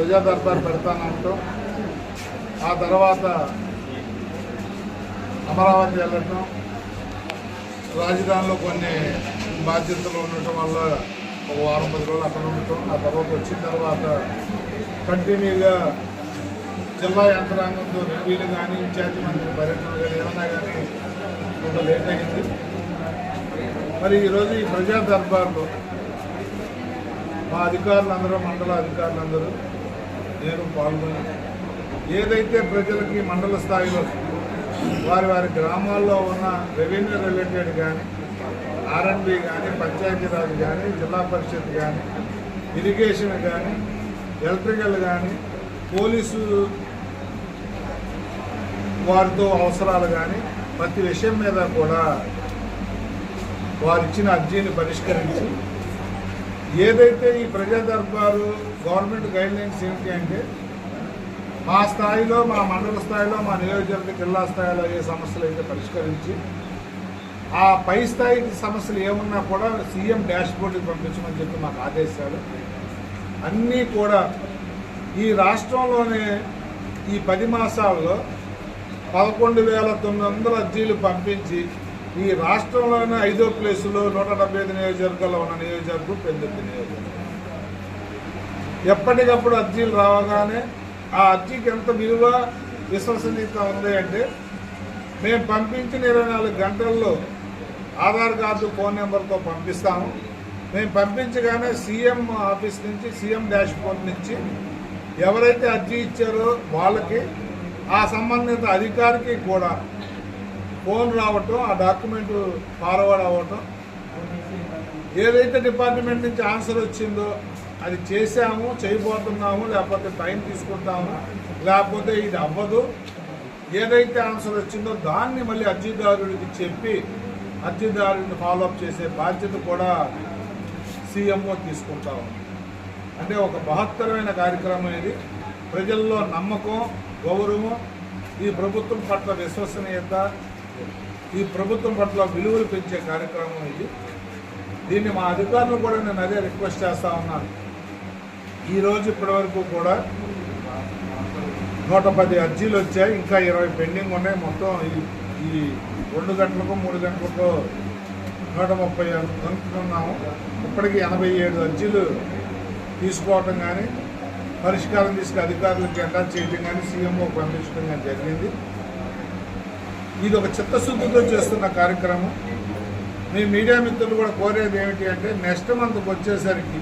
ప్రజా దర్బార్ పెడతానంటాం ఆ తర్వాత అమరావతి వెళ్ళటం రాజధానిలో కొన్ని బాధ్యతలు ఉండటం వల్ల ఒక వారం పది రోజులు అక్కడ ఉండటం ఆ తర్వాత వచ్చిన తర్వాత కంటిన్యూగా జిల్లా యంత్రాంగంతో రివ్యూలు కానీ ఇన్ఛార్జి మంత్రి పర్యటన కానీ ఏమైనా కానీ కొంత లేట్ అయింది మరి ఈరోజు ఈ ప్రజా దర్బార్లో మా అధికారులందరూ మండల అధికారులందరూ నేను పాల్గొని ఏదైతే ప్రజలకి మండల స్థాయిలో వారి వారి గ్రామాల్లో ఉన్న రెవెన్యూ రిలేటెడ్ కానీ ఆర్ఎండ్బి కానీ పంచాయతీరాజ్ కానీ జిల్లా పరిషత్ కానీ ఇరిగేషన్ కానీ ఎలక్ట్రికల్ కానీ పోలీసు వారితో అవసరాలు కానీ ప్రతి విషయం మీద కూడా వారు ఇచ్చిన అర్జీని పరిష్కరించి ఏదైతే ఈ ప్రజా దర్బారు గవర్నమెంట్ గైడ్ లైన్స్ ఏమిటి అంటే మా స్థాయిలో మా మండల స్థాయిలో మా నియోజకవర్గ జిల్లా స్థాయిలో ఏ సమస్యలు అయితే పరిష్కరించి ఆ పై స్థాయి సమస్యలు ఏమున్నా కూడా సీఎం డాష్ బోర్డుకి పంపించమని చెప్పి మాకు ఆదేశాలు. అన్నీ కూడా ఈ రాష్ట్రంలోనే ఈ పది మాసాల్లో పదకొండు వేల తొమ్మిది వందల అర్జీలు పంపించి ఈ రాష్ట్రంలోనే ఐదో ప్లేసులో నూట డెబ్బై ఐదు నియోజకవర్గాల్లో ఉన్న నియోజకవర్గం పెద్దెత్తి నియోజకవర్గం. ఎప్పటికప్పుడు అర్జీలు రావగానే ఆ అర్జీకి ఎంత విలువ విశ్వసనీయత ఉంది అంటే మేము పంపించిన ఇరవై నాలుగు గంటల్లో ఆధార్ కార్డు ఫోన్ నెంబర్తో పంపిస్తాము. మేము పంపించగానే సీఎం ఆఫీస్ నుంచి సీఎం డాష్ బోర్డ్ నుంచి ఎవరైతే అర్జీ ఇచ్చారో వాళ్ళకి ఆ సంబంధిత అధికారికి కూడా ఫోన్ రావటం ఆ డాక్యుమెంట్ ఫార్వర్డ్ అవ్వటం. ఏదైతే డిపార్ట్మెంట్ నుంచి ఆన్సర్ వచ్చిందో అది చేసాము చేయబోతున్నాము లేకపోతే టైం తీసుకుంటాము లేకపోతే ఇది అవ్వదు. ఏదైతే ఆన్సర్ వచ్చిందో దాన్ని మళ్ళీ అర్జీదారుడికి చెప్పి అర్జీదారుడిని ఫాలోఅప్ చేసే బాధ్యత కూడా సీఎంఓ తీసుకుంటాము అంటే ఒక మహత్తరమైన కార్యక్రమం ఇది. ప్రజల్లో నమ్మకం గౌరవం ఈ ప్రభుత్వం పట్ల విశ్వసనీయత ఈ ప్రభుత్వం పట్ల విలువలు పెంచే కార్యక్రమం ఇది. దీన్ని మా అధికారులు కూడా నేను అదే రిక్వెస్ట్ చేస్తా ఉన్నాను. ఈరోజు ఇప్పటి వరకు కూడా నూట పది అర్జీలు వచ్చాయి ఇంకా ఇరవై పెండింగ్ ఉన్నాయి. మొత్తం ఈ ఈ రెండు గంటలకు మూడు గంటలకు నూట ముప్పై అనుకున్నాము ఇప్పటికీ ఎనభై ఏడు అర్జీలు తీసుకోవటం కానీ పరిష్కారం తీసుకు అధికారులకు అటాచ్ చేయడం కానీ సీఎంఓ పంపించడం కానీ జరిగింది. ఇది ఒక చిత్తశుద్ధితో చేస్తున్న కార్యక్రమం. మీ మీడియా మిత్రులు కూడా కోరేది ఏమిటి అంటే నెక్స్ట్ మంత్కి వచ్చేసరికి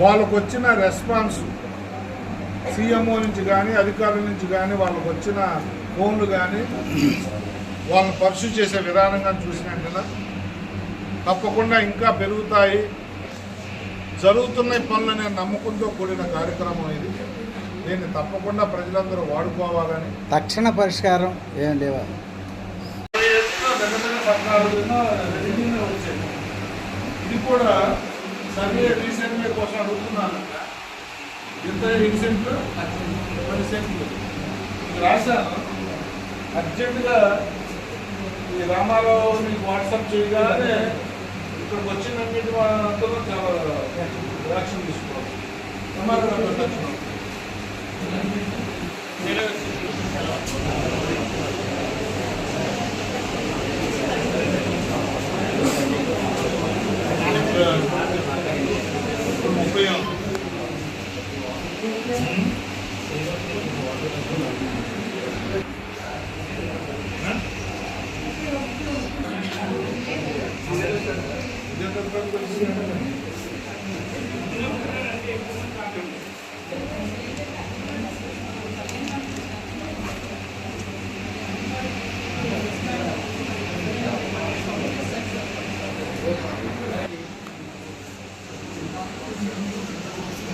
వాళ్ళకు వచ్చిన రెస్పాన్స్ సీఎంఓ నుంచి కానీ అధికారుల నుంచి కానీ వాళ్ళకు వచ్చిన ఫోన్లు కానీ వాళ్ళని పర్సూ చేసే విధానంగా చూసినట్టుగా తప్పకుండా ఇంకా పెరుగుతాయి జరుగుతున్న పనులనే నమ్మకంతో కూడిన కార్యక్రమం ఇది దీన్ని తప్పకుండా ప్రజలందరూ వాడుకోవాలని తక్షణ పరిష్కారం ఏం లేవా ఇది కూడా సర్వే రీసెంట్లీ కోసం అడుగుతున్నాను. ఎంత రీసెంట్? పది సెంట్లు. రాశాను. అర్జెంటుగా ఈ రామారావు మీకు వాట్సాప్ చేయగానే ఇక్కడికి వచ్చినన్నిటి అందరూ చాలా యాక్షన్ తీసుకోవాలి. సమాధానం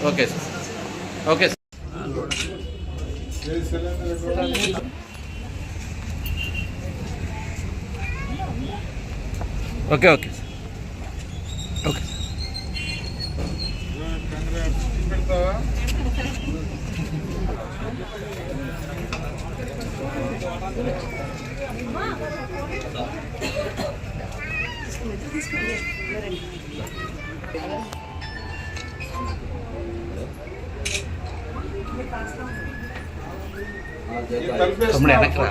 okay sir okay sir okay okay sir okay తమ్ముడు వెనక్కి రా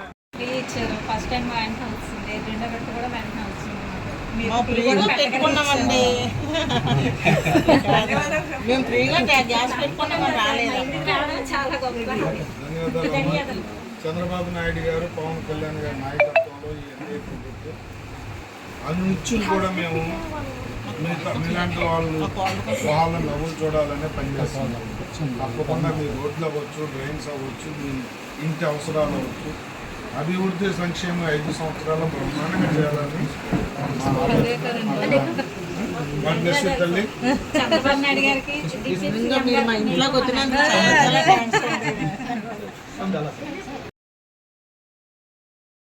ఫ్రీ ఇచ్చారు. ఫస్ట్ టైం వెంటనే వచ్చింది రెండో గంట కూడా వచ్చింది మా ఫ్రీగా పెట్టుకున్నామండి. మేము ఫ్రీగా గ్యా- గ్యాస్ పెట్టుకున్నామని రాలేదు? రావడం చాలా గొప్ప. ధన్యవాదాలు. ధన్యవాదాలు. చంద్రబాబు నాయుడు గారు పవన్ కళ్యాణ్ గారి నాయకత్వంలో ఈ ఎన్డీఏ ప్రభుత్వం అనుచులు కూడా మేము మీలాంటి వాళ్ళు వాళ్ళ నవ్వులు చూడాలనే పనిచేస్తున్నాం తప్పకుండా మీ రోడ్లు అవ్వచ్చు డ్రైన్స్ అవ్వచ్చు మీ ఇంటి అవసరాలు అవ్వచ్చు. అభివృద్ధి సంక్షేమం ఐదు సంవత్సరాలు బ్రహ్మాండంగా చేయాలని తల్లి. చంద్రబాబు గారికి